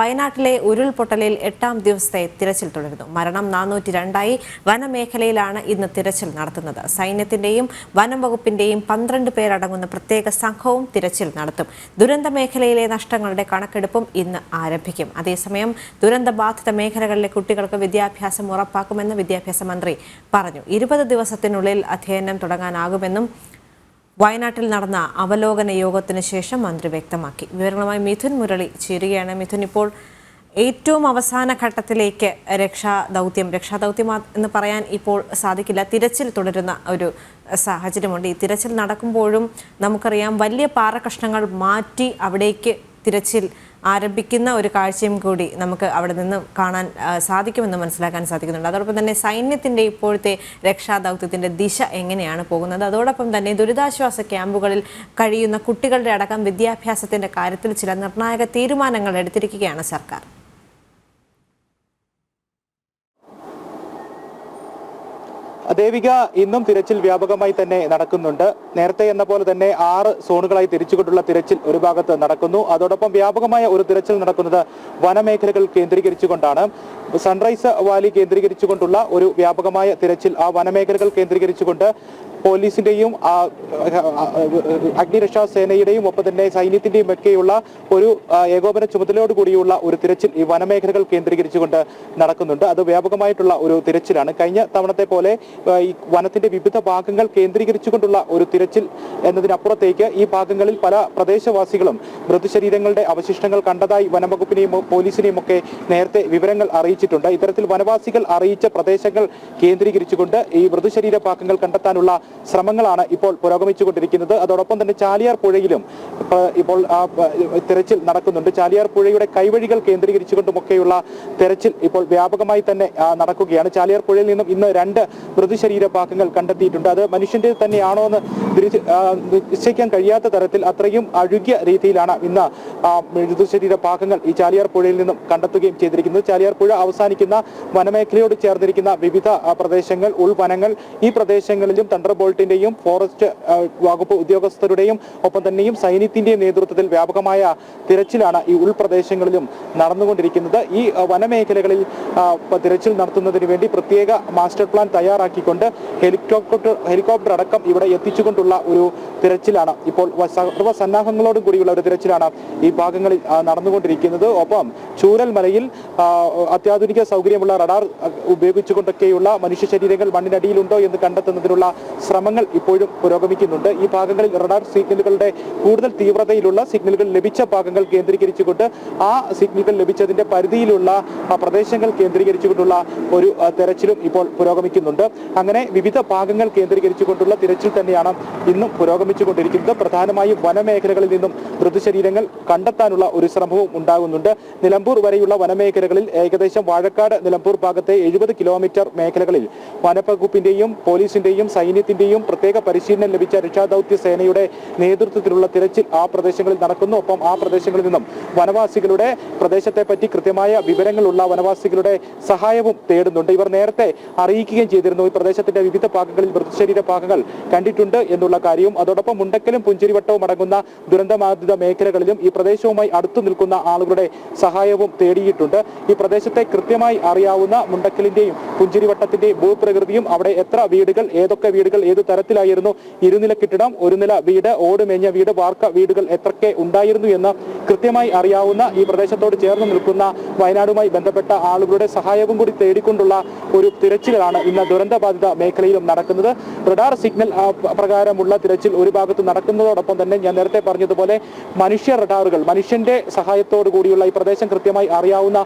വയനാട്ടിലെ ഉരുൾപൊട്ടലിൽ എട്ടാം ദിവസത്തെ തിരച്ചിൽ തുടരുന്നു. മരണം നാനൂറ്റി രണ്ടായി വനമേഖലയിലാണ് ഇന്ന് തിരച്ചിൽ നടത്തുന്നത്. സൈന്യത്തിന്റെയും വനം വകുപ്പിന്റെയും പന്ത്രണ്ട് പേരടങ്ങുന്ന പ്രത്യേക സംഘവും തിരച്ചിൽ നടത്തും. ദുരന്ത മേഖലയിലെ നഷ്ടങ്ങളുടെ കണക്കെടുപ്പും ഇന്ന് ആരംഭിക്കും. അതേസമയം ദുരന്തബാധിത മേഖലകളിലെ കുട്ടികൾക്ക് വിദ്യാഭ്യാസം ഉറപ്പാക്കുമെന്ന് വിദ്യാഭ്യാസ മന്ത്രി പറഞ്ഞു. ഇരുപത് ദിവസത്തിനുള്ളിൽ അധ്യയനം തുടങ്ങാനാകുമെന്നും വയനാട്ടിൽ നടന്ന അവലോകന യോഗത്തിന് ശേഷം മന്ത്രി വ്യക്തമാക്കി. വിവരങ്ങളുമായി മിഥുൻ മുരളി ചേരുകയാണ്. മിഥുൻ ഇപ്പോൾ ഏറ്റവും അവസാന ഘട്ടത്തിലേക്ക് രക്ഷാ ദൗത്യം രക്ഷാ ദൗത്യം എന്ന് പറയാൻ ഇപ്പോൾ സാധിക്കില്ല. തിരച്ചിൽ തുടരുന്ന ഒരു സാഹചര്യമുണ്ട്. ഈ തിരച്ചിൽ നടക്കുമ്പോഴും നമുക്കറിയാം വലിയ പാറക്കഷ്ണങ്ങൾ മാറ്റി അവിടേക്ക് തിരച്ചിൽ ആരംഭിക്കുന്ന ഒരു കാഴ്ചയും കൂടി നമുക്ക് അവിടെ നിന്ന് കാണാൻ സാധിക്കുമെന്ന് മനസ്സിലാക്കാൻ സാധിക്കുന്നുണ്ട്. അതോടൊപ്പം തന്നെ സൈന്യത്തിന്റെ ഇപ്പോഴത്തെ രക്ഷാദൗത്യത്തിന്റെ ദിശ എങ്ങനെയാണ് പോകുന്നത്? അതോടൊപ്പം തന്നെ ദുരിതാശ്വാസ ക്യാമ്പുകളിൽ കഴിയുന്ന കുട്ടികളുടെ അടക്കം വിദ്യാഭ്യാസത്തിന്റെ കാര്യത്തിൽ ചില നിർണായക തീരുമാനങ്ങൾ എടുത്തിരിക്കുകയാണ് സർക്കാർ. ദേവിക ഇന്നും തിരച്ചിൽ വ്യാപകമായി തന്നെ നടക്കുന്നുണ്ട്. നേരത്തെ എന്ന പോലെ തന്നെ ആറ് സോണുകളായി തിരിച്ചുകൊണ്ടുള്ള തിരച്ചിൽ ഒരു ഭാഗത്ത് നടക്കുന്നു. അതോടൊപ്പം വ്യാപകമായ ഒരു തിരച്ചിൽ നടക്കുന്നത് വനമേഖലകൾ കേന്ദ്രീകരിച്ചുകൊണ്ടാണ്. സൺറൈസ് വാലി കേന്ദ്രീകരിച്ചുകൊണ്ടുള്ള ഒരു വ്യാപകമായ തിരച്ചിൽ ആ വനമേഖലകൾ കേന്ദ്രീകരിച്ചുകൊണ്ട് പോലീസിന്റെയും അഗ്നിരക്ഷാ സേനയുടെയും ഒപ്പം തന്നെ സൈന്യത്തിന്റെയും ഒക്കെയുള്ള ഒരു ഏകോപന ചുമതലയോട് കൂടിയുള്ള ഒരു തിരച്ചിൽ ഈ വനമേഖലകൾ കേന്ദ്രീകരിച്ചുകൊണ്ട് നടക്കുന്നുണ്ട്. അത് വ്യാപകമായിട്ടുള്ള ഒരു തിരച്ചിലാണ്. കഴിഞ്ഞ തവണത്തെ പോലെ ഈ വനത്തിന്റെ വിവിധ ഭാഗങ്ങൾ കേന്ദ്രീകരിച്ചുകൊണ്ടുള്ള ഒരു തിരച്ചിൽ എന്നതിനപ്പുറത്തേക്ക് ഈ ഭാഗങ്ങളിൽ പല പ്രദേശവാസികളും മൃതശരീരങ്ങളുടെ അവശിഷ്ടങ്ങൾ കണ്ടതായി വനംവകുപ്പിനെയും പോലീസിനെയും ഒക്കെ നേരത്തെ വിവരങ്ങൾ അറിയിച്ചിട്ടുണ്ട്. ഇത്തരത്തിൽ വനവാസികൾ അറിയിച്ച പ്രദേശങ്ങൾ കേന്ദ്രീകരിച്ചുകൊണ്ട് ഈ മൃതശരീര ഭാഗങ്ങൾ കണ്ടെത്താനുള്ള ശ്രമങ്ങളാണ് ഇപ്പോൾ പുരോഗമിച്ചുകൊണ്ടിരിക്കുന്നത്. അതോടൊപ്പം തന്നെ ചാലിയാർ പുഴയിലും ഇപ്പോൾ ആ, തെരച്ചിൽ നടക്കുന്നുണ്ട്. ചാലിയാർ പുഴയുടെ കൈവഴികൾ കേന്ദ്രീകരിച്ചുകൊണ്ടുമൊക്കെയുള്ള തെരച്ചിൽ ഇപ്പോൾ വ്യാപകമായി തന്നെ നടക്കുകയാണ്. ചാലിയാർ പുഴയിൽ നിന്നും ഇന്ന് രണ്ട് മൃതശരീര ഭാഗങ്ങൾ കണ്ടെത്തിയിട്ടുണ്ട്. അത് മനുഷ്യന്റെ തന്നെയാണോ എന്ന് നിശ്ചയിക്കാൻ കഴിയാത്ത തരത്തിൽ അത്രയും അഴുകിയ രീതിയിലാണ് ഇന്ന് മൃതശരീര ഭാഗങ്ങൾ ഈ ചാലിയാർ പുഴയിൽ നിന്നും കണ്ടെത്തുകയും ചെയ്തിരിക്കുന്നത്. ചാലിയാർ പുഴ അവസാനിക്കുന്ന വനമേഖലയോട് ചേർന്നിരിക്കുന്ന വിവിധ പ്രദേശങ്ങൾ ഉൾവനങ്ങൾ ഈ പ്രദേശങ്ങളിലും തണ്ടർ ബോൾട്ടിന്റെയും ഫോറസ്റ്റ് വകുപ്പ് ഉദ്യോഗസ്ഥരുടെയും ഒപ്പം തന്നെയും സൈന്യത്തിന്റെയും നേതൃത്വത്തിൽ വ്യാപകമായ തിരച്ചിലാണ് ഈ ഉൾപ്രദേശങ്ങളിലും നടന്നുകൊണ്ടിരിക്കുന്നത്. ഈ വനമേഖലകളിൽ തിരച്ചിൽ നടത്തുന്നതിന് വേണ്ടി പ്രത്യേക മാസ്റ്റർ പ്ലാൻ തയ്യാറാക്കിക്കൊണ്ട് ഹെലികോപ്റ്റർ ഹെലികോപ്റ്റർ അടക്കം ഇവിടെ എത്തിച്ചുകൊണ്ടുള്ള ഒരു തിരച്ചിലാണ്. ഇപ്പോൾ സർവസന്നാഹങ്ങളോടും കൂടിയുള്ള ഒരു തിരച്ചിലാണ് ഈ ഭാഗങ്ങളിൽ നടന്നുകൊണ്ടിരിക്കുന്നത്. ഒപ്പം ചൂരൽ മലയിൽ അത്യാധുനിക സൗകര്യമുള്ള റഡാർ ഉപയോഗിച്ചുകൊണ്ടൊക്കെയുള്ള മനുഷ്യ ശരീരങ്ങൾ മണ്ണിനടിയിലുണ്ടോ എന്ന് കണ്ടെത്തുന്നതിനുള്ള ശ്രമങ്ങൾ ഇപ്പോഴും പുരോഗമിക്കുന്നുണ്ട്. ഈ ഭാഗങ്ങളിൽ റഡാർ സിഗ്നലുകളുടെ കൂടുതൽ തീവ്രതയിലുള്ള സിഗ്നലുകൾ ലഭിച്ച ഭാഗങ്ങൾ കേന്ദ്രീകരിച്ചുകൊണ്ട് ആ സിഗ്നലുകൾ ലഭിച്ചതിന്റെ പരിധിയിലുള്ള പ്രദേശങ്ങൾ കേന്ദ്രീകരിച്ചുകൊണ്ടുള്ള ഒരു തെരച്ചിലും ഇപ്പോൾ പുരോഗമിക്കുന്നുണ്ട്. അങ്ങനെ വിവിധ ഭാഗങ്ങൾ കേന്ദ്രീകരിച്ചുകൊണ്ടുള്ള തിരച്ചിൽ തന്നെയാണ് ഇന്നും പുരോഗമിച്ചുകൊണ്ടിരിക്കുന്നത്. പ്രധാനമായും വനമേഖലകളിൽ നിന്നും മൃതശരീരങ്ങൾ കണ്ടെത്താനുള്ള ഒരു ശ്രമവും ഉണ്ടാകുന്നുണ്ട്. നിലമ്പൂർ വരെയുള്ള വനമേഖലകളിൽ ഏകദേശം വാഴക്കാട് നിലമ്പൂർ ഭാഗത്തെ എഴുപത് കിലോമീറ്റർ മേഖലകളിൽ വനവകുപ്പിന്റെയും പോലീസിന്റെയും സൈന്യത്തിന്റെയും പ്രത്യേക പരിശീലനം ലഭിച്ച രക്ഷാദൌത്യ സേനയുടെ നേതൃത്വത്തിലുള്ള തിരച്ചിൽ ആ പ്രദേശങ്ങളിൽ നടക്കുന്നു. ഒപ്പം ആ പ്രദേശങ്ങളിൽ നിന്നും വനവാസികളുടെ പ്രദേശത്തെ പറ്റി കൃത്യമായ വിവരങ്ങളുള്ള വനവാസികളുടെ സഹായവും തേടുന്നുണ്ട്. ഇവർ നേരത്തെ അറിയിക്കുകയും ചെയ്തിരുന്നു. ഈ പ്രദേശത്തിന്റെ വിവിധ ഭാഗങ്ങളിൽ മൃതശരീര ഭാഗങ്ങൾ കണ്ടിട്ടുണ്ട് എന്നുള്ള കാര്യവും അതോടൊപ്പം മുണ്ടക്കലും പുഞ്ചിരിവട്ടവും അടങ്ങുന്ന ദുരന്തബാധിത മേഖലകളിലും ഈ പ്രദേശവുമായി അടുത്തു നിൽക്കുന്ന ആളുകളുടെ സഹായവും തേടിയിട്ടുണ്ട്. ഈ പ്രദേശത്തെ കൃത്യമായി അറിയാവുന്ന മുണ്ടക്കലിന്റെയും പുഞ്ചിരിവട്ടത്തിന്റെയും ഭൂപ്രകൃതിയും അവിടെ എത്ര വീടുകൾ ഏതൊക്കെ വീടുകൾ ഏത് തരത്തിലായിരുന്നു ഇരുനില കെട്ടിടം ഒരു നില വീട് ഓട് മേഞ്ഞ വീട് വാർക്ക വീടുകൾ എത്രക്കെ ഉണ്ടായിരുന്നു എന്ന് കൃത്യമായി അറിയാവുന്ന ഈ പ്രദേശത്തോട് ചേർന്ന് നിൽക്കുന്ന വയനാടുമായി ബന്ധപ്പെട്ട ആളുകളുടെ സഹായവും കൂടി തേടിക്കൊണ്ടുള്ള ഒരു തിരച്ചിലാണ് ഇന്ന് ദുരന്തബാധിത മേഖലയിലും നടക്കുന്നത്. റഡാർ സിഗ്നൽ പ്രകാരമുള്ള തിരച്ചിൽ ഒരു ഭാഗത്ത് നടക്കുന്നതോടൊപ്പം തന്നെ ഞാൻ നേരത്തെ പറഞ്ഞതുപോലെ മനുഷ്യ റഡാറുകൾ മനുഷ്യന്റെ സഹായത്തോടു കൂടിയുള്ള ഈ പ്രദേശം കൃത്യമായി അറിയാവുന്ന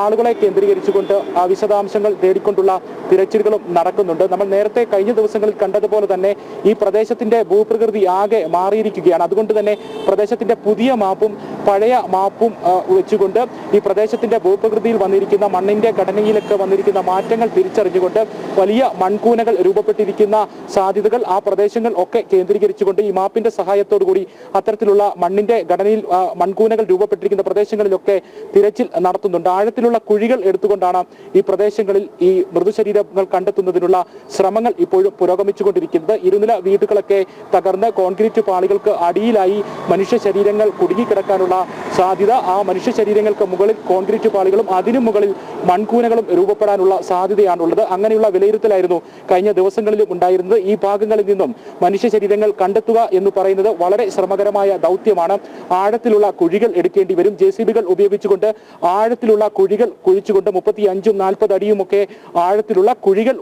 ആളുകളെ കേന്ദ്രീകരിച്ചുകൊണ്ട് വിശദാംശങ്ങൾ തേടിക്കൊണ്ടുള്ള തിരച്ചിലുകളും നടക്കുന്നുണ്ട്. നമ്മൾ നേരത്തെ കഴിഞ്ഞ ദിവസങ്ങളിൽ കണ്ടതുപോലെ തന്നെ ഈ പ്രദേശത്തിന്റെ ഭൂപ്രകൃതി ആകെ മാറിയിരിക്കുകയാണ്. അതുകൊണ്ട് തന്നെ പ്രദേശത്തിന്റെ പുതിയ മാപ്പും പഴയ മാപ്പും വെച്ചുകൊണ്ട് ഈ പ്രദേശത്തിന്റെ ഭൂപ്രകൃതിയിൽ വന്നിരിക്കുന്ന മണ്ണിന്റെ ഘടനയിലൊക്കെ വന്നിരിക്കുന്ന മാറ്റങ്ങൾ തിരിച്ചറിഞ്ഞുകൊണ്ട് വലിയ മൺകൂനകൾ രൂപപ്പെട്ടിരിക്കുന്ന സാധ്യതകൾ ആ പ്രദേശങ്ങൾ ഒക്കെ കേന്ദ്രീകരിച്ചുകൊണ്ട് ഈ മാപ്പിന്റെ സഹായത്തോടു കൂടി അത്തരത്തിലുള്ള മണ്ണിന്റെ ഘടനയിൽ മൺകൂനകൾ രൂപപ്പെട്ടിരിക്കുന്ന പ്രദേശങ്ങളിലൊക്കെ തിരച്ചിൽ നടത്തുന്നുണ്ട്. ആഴത്തിലുള്ള കുഴികൾ എടുത്തുകൊണ്ടാണ് ഈ പ്രദേശങ്ങളിൽ ഈ മൃദുശരീരങ്ങൾ കണ്ടെത്തുന്നതിനുള്ള ശ്രമങ്ങൾ ഇപ്പോഴും പുരോഗമിച്ചുകൊണ്ട് പോയിക്കൊണ്ടിരിക്കുന്നത് ഇരുനില വീടുകളൊക്കെ തകർന്ന് കോൺക്രീറ്റ് പാളികൾക്ക് അടിയിലായി മനുഷ്യ ശരീരങ്ങൾ കുടുങ്ങിക്കിടക്കാനുള്ള സാധ്യത. ആ മനുഷ്യ ശരീരങ്ങൾക്ക് മുകളിൽ കോൺക്രീറ്റ് പാളികളും അതിനു മുകളിൽ മൺകൂനകളും രൂപപ്പെടാനുള്ള സാധ്യതയാണുള്ളത്. അങ്ങനെയുള്ള വിലയിരുത്തലായിരുന്നു കഴിഞ്ഞ ദിവസങ്ങളിലും ഉണ്ടായിരുന്നത്. ഈ ഭാഗങ്ങളിൽ നിന്നും മനുഷ്യ ശരീരങ്ങൾ കണ്ടെത്തുക എന്ന് പറയുന്നത് വളരെ ശ്രമകരമായ ദൗത്യമാണ്. ആഴത്തിലുള്ള കുഴികൾ എടുക്കേണ്ടി വരും. ജെ സി ബികൾ ഉപയോഗിച്ചുകൊണ്ട് ആഴത്തിലുള്ള കുഴികൾ കുഴിച്ചുകൊണ്ട് മുപ്പത്തി അഞ്ചും നാൽപ്പത് അടിയുമൊക്കെ ആഴത്തിലുള്ള കുഴികൾ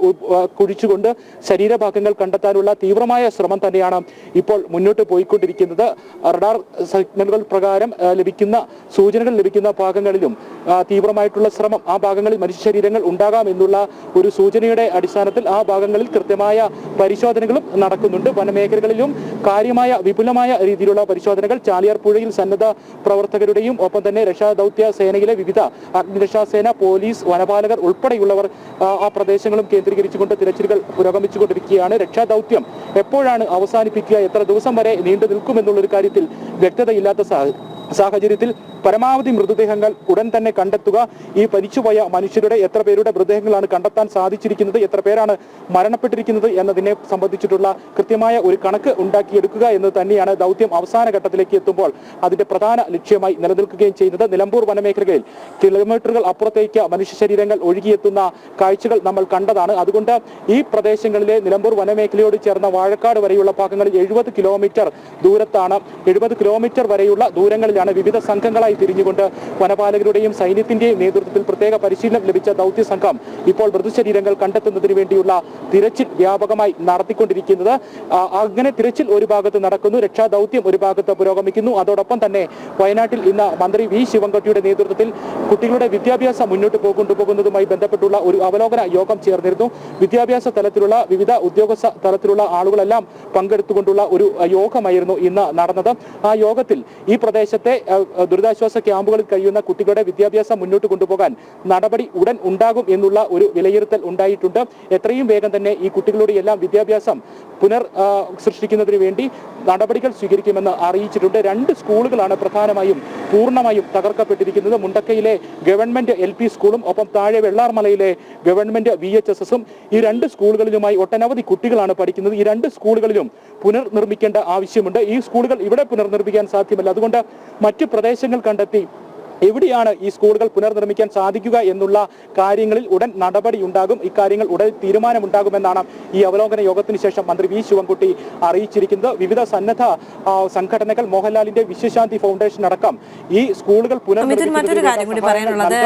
കുഴിച്ചുകൊണ്ട് ശരീരഭാഗങ്ങൾ കണ്ടെത്താനുള്ള തീവ്രമായ ശ്രമം തന്നെയാണ് ഇപ്പോൾ മുന്നോട്ട് പോയിക്കൊണ്ടിരിക്കുന്നത്. റഡാർ സിഗ്നലുകൾ പ്രകാരം ലഭിക്കുന്ന സൂചനകൾ ലഭിക്കുന്ന ഭാഗങ്ങളിലും തീവ്രമായിട്ടുള്ള ശ്രമം ആ ഭാഗങ്ങളിൽ മനുഷ്യ ശരീരങ്ങൾ ഉണ്ടാകാം എന്നുള്ള ഒരു സൂചനയുടെ അടിസ്ഥാനത്തിൽ ആ ഭാഗങ്ങളിൽ കൃത്യമായ പരിശോധനകളും നടക്കുന്നുണ്ട്. വനമേഖലകളിലും കാര്യമായ വിപുലമായ രീതിയിലുള്ള പരിശോധനകൾ ചാലിയാർ പുഴയിൽ സന്നദ്ധ പ്രവർത്തകരുടെയും ഒപ്പം തന്നെ രക്ഷാദൌത്യ സേനയിലെ വിവിധ അഗ്നിരക്ഷാസേന പോലീസ് വനപാലകർ ഉൾപ്പെടെയുള്ളവർ ആ, പ്രദേശങ്ങളും കേന്ദ്രീകരിച്ചുകൊണ്ട് തിരച്ചിലുകൾ പുരോഗമിച്ചുകൊണ്ടിരിക്കുകയാണ്. രക്ഷാദൗത്യം എപ്പോഴാണ് അവസാനിപ്പിക്കുക എത്ര ദിവസം വരെ നീണ്ടു നിൽക്കുമെന്നുള്ള ഒരു കാര്യത്തിൽ വ്യക്തതയില്ലാത്ത സാഹ- സാഹചര്യത്തിൽ പരമാവധി മൃതദേഹങ്ങൾ ഉടൻ തന്നെ കണ്ടെത്തുക. ഈ പരിച്ചുപോയ മനുഷ്യരുടെ എത്ര പേരുടെ മൃതദേഹങ്ങളാണ് കണ്ടെത്താൻ സാധിച്ചിരിക്കുന്നത് എത്ര പേരാണ് മരണപ്പെട്ടിരിക്കുന്നത് എന്നതിനെ സംബന്ധിച്ചിട്ടുള്ള കൃത്യമായ ഒരു കണക്ക് ഉണ്ടാക്കിയെടുക്കുക എന്ന് തന്നെയാണ് ദൗത്യം അവസാന ഘട്ടത്തിലേക്ക് എത്തുമ്പോൾ അതിന്റെ പ്രധാന ലക്ഷ്യമായി നിലനിൽക്കുകയും ചെയ്യുന്നത്. നിലമ്പൂർ വനമേഖലകളിൽ കിലോമീറ്ററുകൾ അപ്പുറത്തേക്ക് മനുഷ്യ ശരീരങ്ങൾ ഒഴുകിയെത്തുന്ന കാഴ്ചകൾ നമ്മൾ കണ്ടതാണ്. അതുകൊണ്ട് ഈ പ്രദേശങ്ങളിലെ നിലമ്പൂർ വനമേഖലയോട് ചേർന്ന വാഴക്കാട് വരെയുള്ള ഭാഗങ്ങളിൽ എഴുപത് കിലോമീറ്റർ ദൂരത്താണ്. എഴുപത് കിലോമീറ്റർ വരെയുള്ള ദൂരങ്ങളിലാണ് വിവിധ സംഘങ്ങളായി തിരിഞ്ഞുകൊണ്ട് വനപാലകരുടെയും സൈന്യത്തിന്റെയും നേതൃത്വത്തിൽ പ്രത്യേക പരിശീലനം ലഭിച്ച ദൗത്യ സംഘം ഇപ്പോൾ മൃതശരീരങ്ങൾ കണ്ടെത്തുന്നതിന് വേണ്ടിയുള്ള തിരച്ചിൽ വ്യാപകമായി നടത്തിക്കൊണ്ടിരിക്കുന്നത്. അങ്ങനെ തിരച്ചിൽ ഒരു ഭാഗത്ത് നടക്കുന്നു. രക്ഷാദൗത്യം ഒരു ഭാഗത്ത് പുരോഗമിക്കുന്നു. അതോടൊപ്പം തന്നെ വയനാട്ടിൽ ഇന്ന് മന്ത്രി വി ശിവൻകുട്ടിയുടെ നേതൃത്വത്തിൽ കുട്ടികളുടെ വിദ്യാഭ്യാസം മുന്നോട്ട് കൊണ്ടുപോകുന്നതുമായി ബന്ധപ്പെട്ടുള്ള ഒരു അവലോകന യോഗം ചേർന്നിരുന്നു. വിദ്യാഭ്യാസ തലത്തിലുള്ള വിവിധ ഉദ്യോഗസ്ഥ തലത്തിലുള്ള ആളുകളെല്ലാം പങ്കെടുത്തുകൊണ്ടുള്ള ഒരു യോഗമായിരുന്നു ഇന്ന് നടന്നത്. ആ യോഗത്തിൽ ഈ പ്രദേശത്തെ അഹ്, ദുരിതാശ്വാസ ക്യാമ്പുകളിൽ കഴിയുന്ന കുട്ടികളുടെ വിദ്യാഭ്യാസം മുന്നോട്ട് കൊണ്ടുപോകാൻ നടപടി ഉടൻ ഉണ്ടാകും എന്നുള്ള ഒരു വിലയിരുത്തൽ ഉണ്ടായിട്ടുണ്ട്. എത്രയും വേഗം തന്നെ ഈ കുട്ടികളുടെ എല്ലാം വിദ്യാഭ്യാസം പുനർ സൃഷ്ടിക്കുന്നതിന് വേണ്ടി നടപടികൾ സ്വീകരിക്കുമെന്ന് അറിയിച്ചിട്ടുണ്ട്. രണ്ട് സ്കൂളുകളാണ് പ്രധാനമായും പൂർണമായും തകർക്കപ്പെട്ടിരിക്കുന്നത് മുണ്ടക്കയിലെ ഗവൺമെന്റ് എൽ പി സ്കൂളും ഒപ്പം താഴെ വെള്ളാർമലയിലെ ഗവൺമെന്റ് വി എച്ച് എസ് എസും ഈ രണ്ട് സ്കൂളുകളിലുമായി ഒട്ടനവധി കുട്ടികളാണ് പഠിക്കുന്നത്. ഈ രണ്ട് സ്കൂളുകളിലും പുനർനിർമ്മിക്കേണ്ട ആവശ്യമുണ്ട്. ഈ സ്കൂളുകൾ ഇവിടെ പുനർനിർമ്മിക്കാൻ സാധ്യമല്ല. അതുകൊണ്ട് മറ്റു പ്രദേശങ്ങൾ കണ്ടെത്തി എവിടെയാണ് ഈ സ്കൂളുകൾ പുനർനിർമ്മിക്കാൻ സാധിക്കുക എന്നുള്ള കാര്യങ്ങളിൽ ഉടൻ നടപടി ഉണ്ടാകും. ഇക്കാര്യങ്ങൾ ഉടൻ തീരുമാനമുണ്ടാകുമെന്നാണ് ഈ അവലോകന യോഗത്തിന് ശേഷം മന്ത്രി വി ശിവൻകുട്ടി അറിയിച്ചിരിക്കുന്നത്. വിവിധ സന്നദ്ധ സംഘടനകൾ മോഹൻലാലിന്റെ വിശ്വശാന്തി ഫൗണ്ടേഷൻ അടക്കം ഈ സ്കൂളുകൾ മറ്റൊരു കാര്യം കൂടി പറയാനുള്ളത്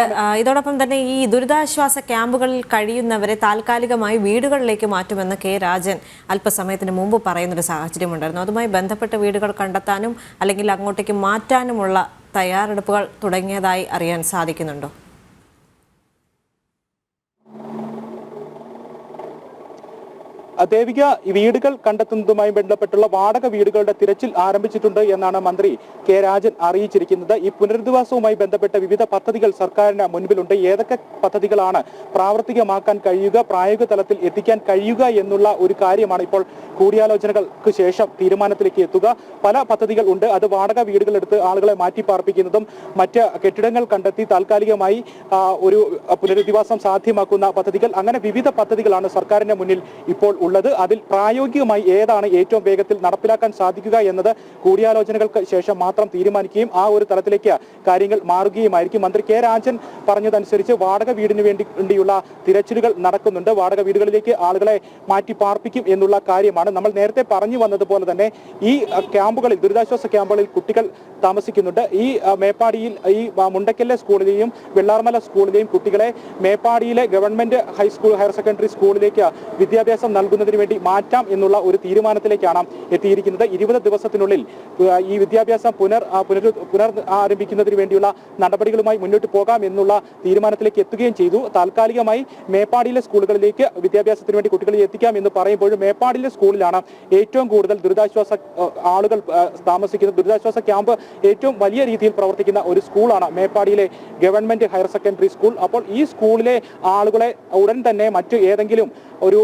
ഇതോടൊപ്പം തന്നെ ഈ ദുരിതാശ്വാസ ക്യാമ്പുകളിൽ കഴിയുന്നവരെ താൽക്കാലികമായി വീടുകളിലേക്ക് മാറ്റുമെന്ന് കെ രാജൻ അല്പസമയത്തിന് മുമ്പ് പറയുന്നൊരു സാഹചര്യമുണ്ടായിരുന്നു. അതുമായി ബന്ധപ്പെട്ട വീടുകൾ കണ്ടെത്താനും അല്ലെങ്കിൽ അങ്ങോട്ടേക്ക് മാറ്റാനുമുള്ള തയ്യാറെടുപ്പുകൾ തുടങ്ങിയതായി അറിയാൻ സാധിക്കുന്നുണ്ടോ? ദേവിക വീടുകൾ കണ്ടെത്തുന്നതുമായി ബന്ധപ്പെട്ടുള്ള വാടക വീടുകളുടെ തിരച്ചിൽ ആരംഭിച്ചിട്ടുണ്ട് എന്നാണ് മന്ത്രി കെ രാജൻ അറിയിച്ചിരിക്കുന്നത്. ഈ പുനരധിവാസവുമായി ബന്ധപ്പെട്ട വിവിധ പദ്ധതികൾ സർക്കാരിന് മുൻപിലുണ്ട്. ഏതൊക്കെ പദ്ധതികളാണ് പ്രാവർത്തികമാക്കാൻ കഴിയുക പ്രായോഗിക തലത്തിൽ എത്തിക്കാൻ കഴിയുക എന്നുള്ള ഒരു കാര്യമാണ് ഇപ്പോൾ കൂടിയാലോചനകൾക്ക് ശേഷം തീരുമാനത്തിലേക്ക് എത്തുക. പല പദ്ധതികൾ ഉണ്ട്. അത് വാടക വീടുകൾ എടുത്ത് ആളുകളെ മാറ്റി പാർപ്പിക്കുന്നതും മറ്റ് കെട്ടിടങ്ങൾ കണ്ടെത്തി താൽക്കാലികമായി ഒരു പുനരധിവാസം സാധ്യമാക്കുന്ന പദ്ധതികൾ. അങ്ങനെ വിവിധ പദ്ധതികളാണ് സർക്കാരിന്റെ മുന്നിൽ ഇപ്പോൾ ഉള്ളത്. അതിൽ പ്രായോഗികമായി ഏതാണ് ഏറ്റവും വേഗത്തിൽ നടപ്പിലാക്കാൻ സാധിക്കുക എന്നത് കൂടിയാലോചനകൾക്ക് ശേഷം മാത്രം തീരുമാനിക്കുകയും ആ ഒരു തലത്തിലേക്ക് കാര്യങ്ങൾ മാറുകയുമായിരിക്കും. മന്ത്രി കെ രാജൻ പറഞ്ഞതനുസരിച്ച് വാടക വീടിന് വേണ്ടി വേണ്ടിയുള്ള തിരച്ചിലുകൾ നടക്കുന്നുണ്ട്. വാടക വീടുകളിലേക്ക് ആളുകളെ മാറ്റി പാർപ്പിക്കും എന്നുള്ള കാര്യമാണ്. നമ്മൾ നേരത്തെ പറഞ്ഞു വന്നതുപോലെ തന്നെ ഈ ക്യാമ്പുകളിൽ ദുരിതാശ്വാസ ക്യാമ്പുകളിൽ കുട്ടികൾ താമസിക്കുന്നുണ്ട്. ഈ മേപ്പാടിയിൽ ഈ മുണ്ടക്കല്ലെ സ്കൂളിലെയും വെള്ളാർമല സ്കൂളിലെയും കുട്ടികളെ മേപ്പാടിയിലെ government high school higher secondary സ്കൂളിലേക്ക് വിദ്യാഭ്യാസം നൽകുന്നതിന് വേണ്ടി മാറ്റാം എന്നുള്ള ഒരു തീരുമാനത്തിലേക്കാണ് എത്തിയിരിക്കുന്നത്. ഇരുപത് ദിവസത്തിനുള്ളിൽ ഈ വിദ്യാഭ്യാസം പുനർ പുനർ പുനർ ആരംഭിക്കുന്നതിന് വേണ്ടിയുള്ള നടപടികളുമായി മുന്നോട്ട് പോകാം എന്നുള്ള തീരുമാനത്തിലേക്ക് എത്തുകയും ചെയ്തു. താൽക്കാലികമായി മേപ്പാടിയിലെ സ്കൂളുകളിലേക്ക് വിദ്യാഭ്യാസത്തിന് വേണ്ടി കുട്ടികളെ എത്തിക്കാം എന്ന് പറയുമ്പോഴും മേപ്പാടിയിലെ സ്കൂളിലാണ് ഏറ്റവും കൂടുതൽ ദുരിതാശ്വാസ ആളുകൾ താമസിക്കുന്ന ദുരിതാശ്വാസ ക്യാമ്പ് ഏറ്റവും വലിയ രീതിയിൽ പ്രവർത്തിക്കുന്ന ഒരു സ്കൂളാണ് മേപ്പാടിയിലെ ഗവൺമെന്റ് ഹയർ സെക്കൻഡറി സ്കൂൾ. അപ്പോൾ ഈ സ്കൂളിലെ ആളുകളെ ഉടൻ തന്നെ മറ്റു ഏതെങ്കിലും ഒരു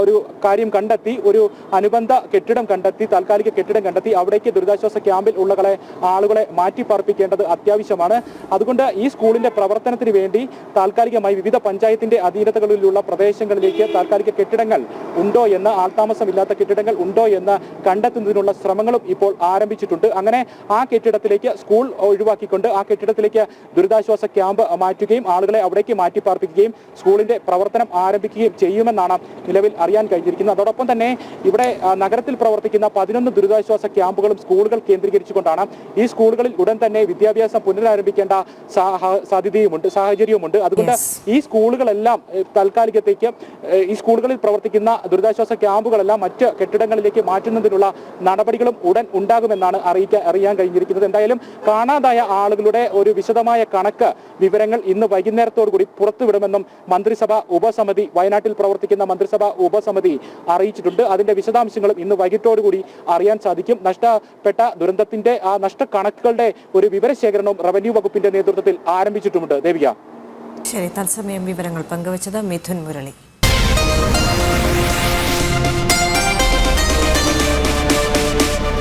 ഒരു കാര്യം കണ്ടെത്തി ഒരു അനുബന്ധ കെട്ടിടം കണ്ടെത്തി താൽക്കാലിക കെട്ടിടം കണ്ടെത്തി അവിടേക്ക് ദുരിതാശ്വാസ ക്യാമ്പിൽ ഉള്ളകളെ ആളുകളെ മാറ്റി പാർപ്പിക്കേണ്ടത് അത്യാവശ്യമാണ്. അതുകൊണ്ട് ഈ സ്കൂളിന്റെ പ്രവർത്തനത്തിന് വേണ്ടി താൽക്കാലികമായി വിവിധ പഞ്ചായത്തിന്റെ അധീനതകളിലുള്ള പ്രദേശങ്ങളിലേക്ക് താൽക്കാലിക കെട്ടിടങ്ങൾ ഉണ്ടോ എന്ന് ആൾതാമസമില്ലാത്ത കെട്ടിടങ്ങൾ ഉണ്ടോ എന്ന് കണ്ടെത്തുന്നതിനുള്ള ശ്രമങ്ങളും ഇപ്പോൾ ആരംഭിച്ചിട്ടുണ്ട്. അങ്ങനെ ആ കെട്ടിടത്തിലേക്ക് സ്കൂൾ ഒഴിവാക്കിക്കൊണ്ട് ആ കെട്ടിടത്തിലേക്ക് ദുരിതാശ്വാസ ക്യാമ്പ് മാറ്റുകയും ആളുകളെ അവിടേക്ക് മാറ്റി പാർപ്പിക്കുകയും സ്കൂളിന്റെ പ്രവർത്തനം ആരംഭിക്കുകയും ചെയ്യുമെന്നാണ് നിലവിൽ അറിയാൻ കഴിഞ്ഞിരിക്കുന്നത് അതോടൊപ്പം തന്നെ ഇവിടെ നഗരത്തിൽ പ്രവർത്തിക്കുന്ന പതിനൊന്ന് ദുരിതാശ്വാസ ക്യാമ്പുകളും സ്കൂളുകൾ കേന്ദ്രീകരിച്ചുകൊണ്ടാണ് ഈ സ്കൂളുകളിൽ ഉടൻ തന്നെ വിദ്യാഭ്യാസം പുനരാരംഭിക്കേണ്ട സാധ്യതയുമുണ്ട് സാഹചര്യവുമുണ്ട് അതുകൊണ്ട്. ഈ സ്കൂളുകളെല്ലാം താൽക്കാലികത്തേക്ക് ഈ സ്കൂളുകളിൽ പ്രവർത്തിക്കുന്ന ദുരിതാശ്വാസ ക്യാമ്പുകളെല്ലാം മറ്റ് കെട്ടിടങ്ങളിലേക്ക് മാറ്റുന്നതിനുള്ള നടപടികളും ഉടൻ ഉണ്ടാകുമെന്നാണ് അറിയിക്കാൻ അറിയാൻ കഴിഞ്ഞിരിക്കുന്നത്. എന്തായാലും കാണാതായ ആളുകളുടെ ഒരു വിശദമായ കണക്ക് വിവരങ്ങൾ ഇന്ന് വൈകുന്നേരത്തോടു കൂടി പുറത്തുവിടുമെന്നും മന്ത്രിസഭ ഉപസമിതി വയനാട്ടിൽ പ്രവർത്തിക്കുന്ന മന്ത്രിസഭ ഉപസമിതി അറിയിച്ചിട്ടുണ്ട്. അതിന്റെ വിശദാംശങ്ങളും ഇന്ന് വൈകിട്ടോടുകൂടി അറിയാൻ സാധിക്കും. നഷ്ടപ്പെട്ട ദുരന്തത്തിന്റെ ആ നഷ്ട കണക്കുകളുടെ ഒരു വിവരശേഖരണവും റവന്യൂ വകുപ്പിന്റെ നേതൃത്വത്തിൽ ആരംഭിച്ചിട്ടുമുണ്ട്. ദേവിക. ശരി തത്സമയം വിവരങ്ങൾ പങ്കുവച്ചത് മിഥുൻ മുരളി.